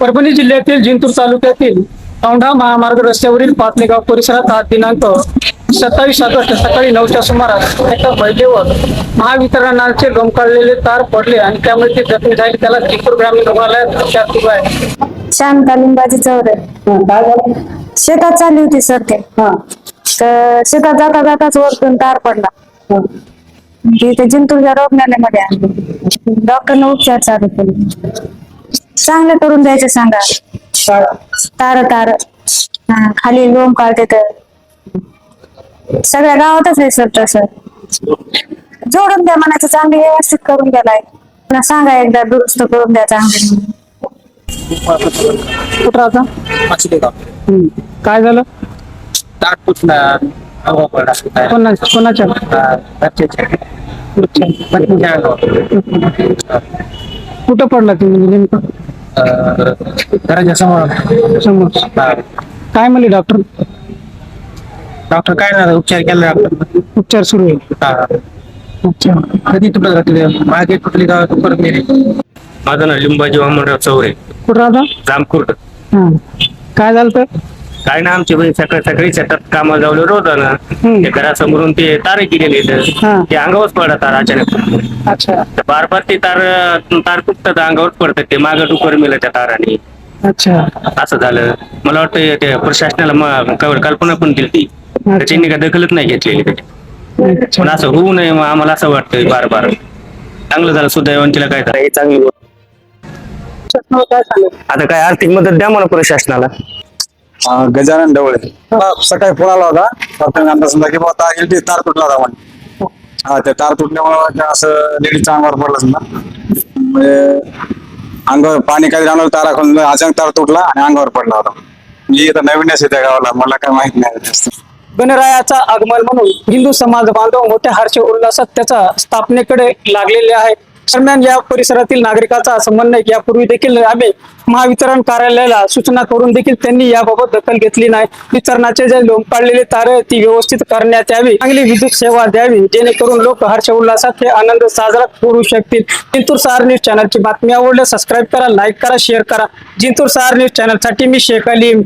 परभणी जिल्ह्यातील जिंतूर तालुक्यातील औंढा महामार्ग रस्त्यावरील पातलेगाव परिसरात आज दिनांक सत्तावीस ऑगस्ट सकाळी नऊच्या सुमारास एका महिलेवर महावितरणाचे लोंबकाळलेले तार पडले आणि त्यामुळे ते जखमी झाले. त्याला जिंतूर ग्रामीण रुग्णालयात उपचार सुरू आहे. शांता लिंबाची चौरे. शेतात चालली होती सर ते. तर शेतात जाता जाताच वरतून तार पडला. तिथे जिंतूरच्या रुग्णालयामध्ये आणलं डॉक्टरने उपचार चालू केले. चांगलं करून द्यायचं सांगा. तार तार. हा, खाली लोम काढते तर. सगळ्या गावातच आहे सर तसं. जोडून द्या म्हणायचं चांगलं व्यवस्थित करून द्यालाय पुन्हा सांगा एकदा दुरुस्त करून द्या चांगलं. कुठं राहता. काय झालं? कोणा कोणाच्या? अच्छा. कुठं पडला तुम्ही नेमकं? घराच्या समोर. समोर. काय म्हणले डॉक्टर डॉक्टर काय नाही उपचार केला डॉक्टर उपचार सुरू आहे. अच्छा. कधी तुटत राहते मागे तुटली गाव तू परत गेली माझं नाव लिंबाजी वामनराव चौरे. कुठं राहता? जामकुर्ड. हा. काय झालं तर? काय ना आमची बहीण सकाळी सकाळी शेतात कामाला जावलं रोज ना हम्म. ते घरासमोरून ते तारे गेलेले हा. ते अंगावर पडला तार अचानक. अच्छा. तर बार बार ते तार तार तुटतात अंगावर पडतात ते मागं डुकर मिळलं त्या ताराने. अच्छा. असं झालं. मला वाटतं ते प्रशासनाला म- कळ- कल्पना पण दिली ती त्याची काय दखलच नाही घेतलेली त्याची. अच्छा. पण असं होऊ नये मग आम्हाला असं वाटतंय बार बार चांगलं झालं सुदैवान तिला काय झालं. हे चांगली. गोष्ट. काय सांगेल आता काय आर्थिक मदत द्या मला प्रशासनाला. अं, गजानन ढवळे. मला सकाळी फोन आला होता. डॉक्टरने अंदाज समजा की बाबा एल टी तार तुटला होता म्हणे हा त्या तार तुटल्यामुळे असं लेडीजच्या अंगावर पडलं समजा. म्हणजे अंगावर पाणी काही राहणार तारा खोल अचानक तार तुटला आणि अंगावर पडला होता. म्हणजे मी आता नवीनच आहे त्या गावाला. मला काय माहीत नाही जास्त. गणरायाचा आगमन म्हणून हिंदू समाज बांधव मोठ्या हर्ष उल्हासात त्याचा स्थापनेकडे लागलेले आहेत. दरम्यान या परिसरातील नागरिकाचा असं म्हणणं आहे की यापूर्वी देखील आम्ही महावितरण कार्यालयाला सूचना करून देखील त्यांनी याबाबत दखल घेतली नाही. वितरणाचे जे लोंब काढलेले तार ती व्यवस्थित करण्यात यावी. चांगली विद्युत सेवा द्यावी. जेणेकरून लोक हर्ष उल्हासात हे आनंद साजरा करू शकतील. जिंतूर सहार न्यूज चॅनलची बातमी आवडल्या सबस्क्राईब करा लाईक करा शेअर करा. जिंतूर सहार न्यूज चॅनलसाठी मी शेख अलीम